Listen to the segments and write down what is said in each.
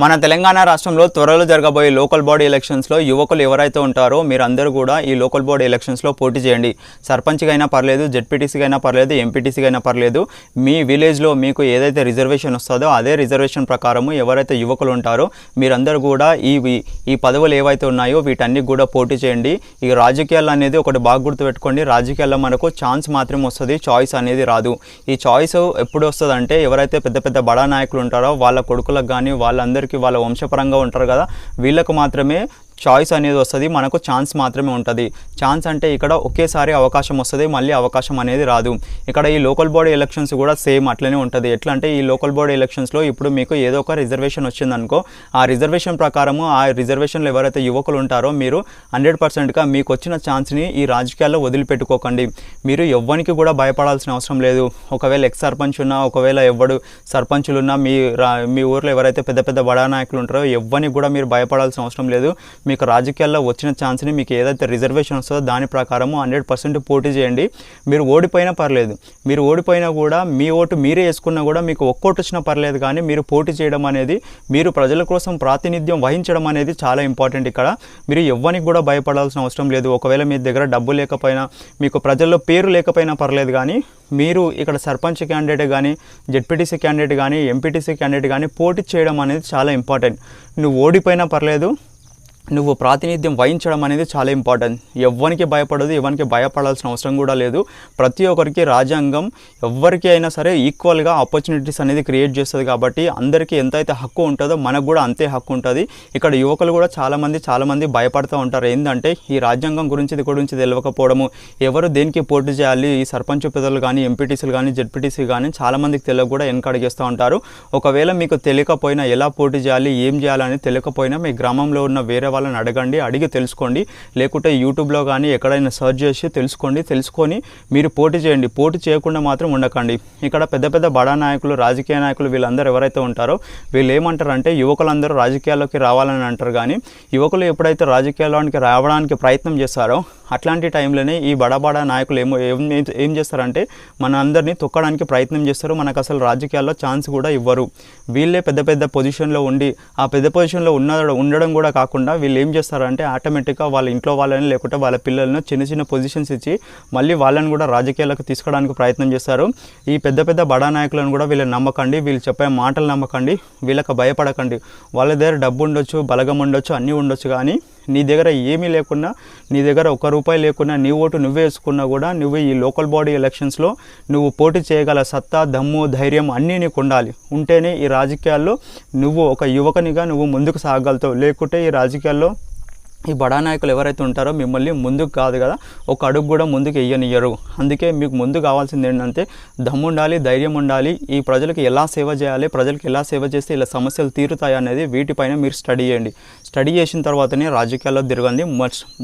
మన తెలంగాణ రాష్ట్రంలో త్వరలో జరగబోయే లోకల్ బాడీ ఎలక్షన్స్లో యువకులు ఎవరైతే ఉంటారో మీరందరూ కూడా ఈ లోకల్ బాడీ ఎలక్షన్స్లో పోటీ చేయండి. సర్పంచ్గా అయినా పర్లేదు జెడ్పీటీసీగా అయినా పర్లేదు ఎంపీటీసీగా అయినా పర్లేదు మీ విలేజ్లో మీకు ఏదైతే రిజర్వేషన్ వస్తుందో అదే రిజర్వేషన్ ప్రకారము ఎవరైతే యువకులు ఉంటారో మీరందరూ కూడా ఈ ఈ- పదవులు ఏవైతే ఉన్నాయో వీటన్ని కూడా పోటీ చేయండి. ఈ రాజకీయాలు అనేది ఒకటి బాగా గుర్తుపెట్టుకోండి. రాజకీయాల్లో మనకు ఛాన్స్ మాత్రం వస్తుంది చాయిస్ అనేది రాదు. ఈ చాయిస్ ఎప్పుడు వస్తుందంటే ఎవరైతే పెద్ద పెద్ద బడా నాయకులు ఉంటారో వాళ్ళ కొడుకులకు కానీ వాళ్ళందరికీ వాళ్ళ వంశపరంగా ఉంటారు కదా వీళ్ళకు మాత్రమే చాయిస్ అనేది వస్తుంది మనకు ఛాన్స్ మాత్రమే ఉంటుంది. ఛాన్స్ అంటే ఇక్కడ ఒకేసారి అవకాశం వస్తుంది మళ్ళీ అవకాశం అనేది రాదు. ఇక్కడ ఈ లోకల్ బాడీ ఎలక్షన్స్ కూడా సేమ్ అట్లనే ఉంటుంది. ఎట్లా అంటే ఈ లోకల్ బాడీ ఎలక్షన్స్లో ఇప్పుడు మీకు ఏదో ఒక రిజర్వేషన్ వచ్చిందనుకో ఆ రిజర్వేషన్ ప్రకారము ఆ రిజర్వేషన్లో ఎవరైతే యువకులు ఉంటారో మీరు హండ్రెడ్ పర్సెంట్గా మీకు వచ్చిన ఛాన్స్ని ఈ రాజకీయాల్లో వదిలిపెట్టుకోకండి. మీరు ఎవ్వరికి కూడా భయపడాల్సిన అవసరం లేదు. ఒకవేళ ఎక్స్ సర్పంచ్ ఉన్నా ఒకవేళ ఎవడు సర్పంచులున్నా మీ రా మీ ఊర్లో ఎవరైతే పెద్ద పెద్ద బడా నాయకులు ఉంటారో ఎవ్వరికి కూడా మీరు భయపడాల్సిన అవసరం లేదు. మీకు రాజకీయాల్లో వచ్చిన ఛాన్స్ని మీకు ఏదైతే రిజర్వేషన్ వస్తుందో దాని ప్రకారము హండ్రెడ్ పర్సెంట్ పోటీ చేయండి. మీరు ఓడిపోయినా పర్లేదు. మీరు ఓడిపోయినా కూడా మీ ఓటు మీరే వేసుకున్నా కూడా మీకు ఒక్కోటి వచ్చినా పర్లేదు కానీ మీరు పోటీ చేయడం అనేది మీరు ప్రజల కోసం ప్రాతినిధ్యం వహించడం అనేది చాలా ఇంపార్టెంట్ ఇక్కడ. మీరు ఎవ్వరికి కూడా భయపడాల్సిన అవసరం లేదు. ఒకవేళ మీ దగ్గర డబ్బు లేకపోయినా మీకు ప్రజల్లో పేరు లేకపోయినా పర్లేదు కానీ మీరు ఇక్కడ సర్పంచ్ క్యాండిడేట్ కానీ జెడ్పీటీసీ క్యాండిడేట్ కానీ ఎంపీటీసీ క్యాండిడేట్ కానీ పోటీ చేయడం అనేది చాలా ఇంపార్టెంట్ నువ్వు ఓడిపోయినా పర్లేదు నువ్వు ప్రాతినిధ్యం వహించడం అనేది చాలా ఇంపార్టెంట్. ఎవరికి భయపడదు ఎవరికి భయపడాల్సిన అవసరం కూడా లేదు. ప్రతి ఒక్కరికి రాజ్యాంగం ఎవరికి అయినా సరే ఈక్వల్గా ఆపర్చునిటీస్ అనేది క్రియేట్ చేస్తుంది కాబట్టి అందరికీ ఎంతైతే హక్కు ఉంటుందో మనకు కూడా అంతే హక్కు ఉంటుంది. ఇక్కడ యువకులు కూడా చాలామంది చాలామంది భయపడుతూ ఉంటారు. ఏంటంటే ఈ రాజ్యాంగం గురించి ఇది గురించి తెలియకపోవడము ఎవరు దేనికి పోటీ చేయాలి? ఈ సర్పంచ్ పెద్దలు కానీ ఎంపీటీసీలు కానీ జెడ్పీటీసీ కానీ చాలామందికి తెలియక కూడా వెనకడిగేస్తూ ఉంటారు. ఒకవేళ మీకు తెలియకపోయినా ఎలా పోటీ చేయాలి ఏం చేయాలని తెలియకపోయినా మీ గ్రామంలో ఉన్న వేరే వాళ్ళని అడగండి అడిగి తెలుసుకోండి. లేకుంటే యూట్యూబ్లో కానీ ఎక్కడైనా సర్చ్ చేసి తెలుసుకోండి. తెలుసుకొని మీరు పోటీ చేయండి. పోటీ చేయకుండా మాత్రం ఉండకండి. ఇక్కడ పెద్ద పెద్ద బడా నాయకులు రాజకీయ నాయకులు వీళ్ళందరూ ఎవరైతే ఉంటారో వీళ్ళు ఏమంటారంటే యువకులందరూ రాజకీయాల్లోకి రావాలని అంటారు. కానీ యువకులు ఎప్పుడైతే రాజకీయాల్లోనికి రావడానికి ప్రయత్నం చేస్తారో అట్లాంటి టైంలోనే ఈ బడా బడా నాయకులు ఏమో ఏం ఏం చేస్తారంటే మన అందరినీ తొక్కడానికి ప్రయత్నం చేస్తారు. మనకు అసలు రాజకీయాల్లో ఛాన్స్ కూడా ఇవ్వరు. వీళ్ళే పెద్ద పెద్ద పొజిషన్లో ఉండి ఆ పెద్ద పొజిషన్లో ఉన్న ఉండడం కూడా కాకుండా వీళ్ళు ఏం చేస్తారంటే ఆటోమేటిక్గా వాళ్ళ ఇంట్లో వాళ్ళని లేకుంటే వాళ్ళ పిల్లలను చిన్న చిన్న పొజిషన్స్ ఇచ్చి మళ్ళీ వాళ్ళని కూడా రాజకీయాలకు తీసుకోవడానికి ప్రయత్నం చేస్తారు. ఈ పెద్ద పెద్ద బడా నాయకులను కూడా వీళ్ళని నమ్మకండి వీళ్ళు చెప్పే మాటలు నమ్మకండి వీళ్ళకి భయపడకండి. వాళ్ళ దగ్గర డబ్బు ఉండొచ్చు బలగం ఉండొచ్చు అన్నీ ఉండొచ్చు కానీ నీ దగ్గర ఏమీ లేకున్నా నీ దగ్గర ఒక రూపాయి లేకున్నా నీ ఓటు నువ్వే వేసుకున్నా కూడా నువ్వు ఈ లోకల్ బాడీ ఎలక్షన్స్లో నువ్వు పోటీ చేయగల సత్తా దమ్ము ధైర్యం అన్నీ నీకు ఉండాలి. ఉంటేనే ఈ రాజకీయాల్లో నువ్వు ఒక యువకునిగా నువ్వు ముందుకు సాగలుగుతావు. లేకుంటే ఈ రాజకీయాల్లో ఈ బడా నాయకులు ఎవరైతే ఉంటారో మిమ్మల్ని ముందుకు కాదు కదా ఒక అడుగు కూడా ముందుకు వెయ్యనియ్యరు అందుకే మీకు ముందు కావాల్సింది ఏంటంటే దమ్ము ఉండాలి ధైర్యం ఉండాలి ఈ ప్రజలకు ఎలా సేవ చేయాలి ప్రజలకు ఎలా సేవ చేస్తే ఇలా సమస్యలు తీరుతాయి అనేది వీటిపైన మీరు స్టడీ చేయండి. స్టడీ చేసిన తర్వాతనే రాజకీయాల్లో తిరగండి.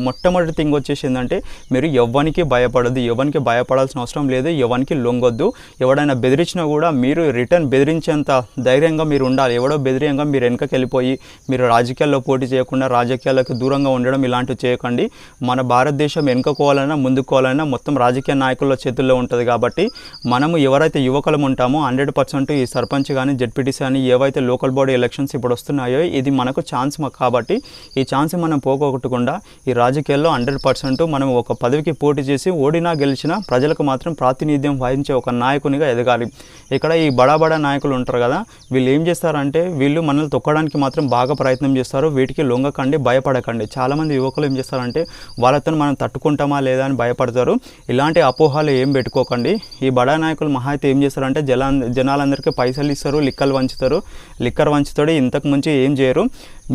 మొట్టమొదటి థింగ్ వచ్చేసి ఏంటంటే మీరు ఎవరికి భయపడద్దు ఎవరికి భయపడాల్సిన అవసరం లేదు. ఎవరికి లొంగొద్దు. ఎవడైనా బెదిరించినా కూడా మీరు రిటర్న్ బెదిరించేంత ధైర్యంగా మీరు ఉండాలి. ఎవడో బెదిరియంగా మీరు వెనకకి వెళ్ళిపోయి మీరు రాజకీయాల్లో పోటీ చేయకుండా రాజకీయాలకు దూరంగా ఉండడం ఇలాంటివి చేయకండి. మన భారతదేశం వెనుకోవాలన్నా ముందుకోవాలన్నా మొత్తం రాజకీయ నాయకుల చేతుల్లో ఉంటుంది కాబట్టి మనము ఎవరైతే యువకులం ఉంటామో హండ్రెడ్ పర్సెంట్ ఈ సర్పంచ్ కానీ జడ్పీటీసీ కానీ ఏవైతే లోకల్ బాడీ ఎలక్షన్స్ ఇప్పుడు వస్తున్నాయో ఇది మనకు ఛాన్స్ కాబట్టి ఈ ఛాన్స్ మనం పోగొట్టకుండా ఈ రాజకీయాల్లో హండ్రెడ్ పర్సెంట్ మనం ఒక పదవికి పోటీ చేసి ఓడినా గెలిచినా ప్రజలకు మాత్రం ప్రాతినిధ్యం వహించే ఒక నాయకునిగా ఎదగాలి. ఇక్కడ ఈ బడా బడా నాయకులు ఉంటారు కదా వీళ్ళు ఏం చేస్తారంటే వీళ్ళు మనల్ని తొక్కడానికి మాత్రం బాగా ప్రయత్నం చేస్తారు. వీటికి లొంగకండి భయపడకండి. చాలామంది యువకులు ఏం చేస్తారంటే వాళ్ళతో మనం తట్టుకుంటామా లేదా అని భయపడతారు. ఇలాంటి అపోహలు ఏం పెట్టుకోకండి. ఈ బడా నాయకులు మహా అయితే ఏం చేస్తారంటే జలా జనాలందరికీ పైసలు ఇస్తారు లిక్కలు వంచుతారు. లిక్కర్ వంచుతాడు ఇంతకు ముంచి ఏం చేయరు.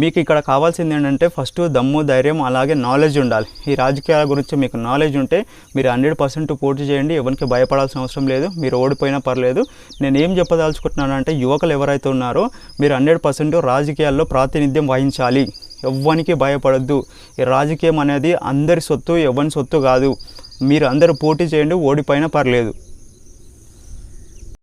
మీకు ఇక్కడ కావాల్సింది ఏంటంటే ఫస్ట్ దమ్ము ధైర్యం అలాగే నాలెడ్జ్ ఉండాలి. ఈ రాజకీయాల గురించి మీకు నాలెడ్జ్ ఉంటే మీరు హండ్రెడ్ పర్సెంట్ పోటీ చేయండి. ఎవరికి భయపడాల్సిన అవసరం లేదు. మీరు ఓడిపోయినా పర్లేదు. నేను ఏం చెప్పదలుచుకుంటున్నానంటే యువకులు ఎవరైతే ఉన్నారో మీరు హండ్రెడ్ పర్సెంట్ రాజకీయాల్లో ప్రాతినిధ్యం వహించాలి. ఎవ్వనికి భయపడద్దు. ఈ రాజకీయం అనేది అందరి సొత్తు ఎవరి సొత్తు కాదు. మీరు అందరూ పోటీ చేయండి ఓడిపోయినా పర్లేదు.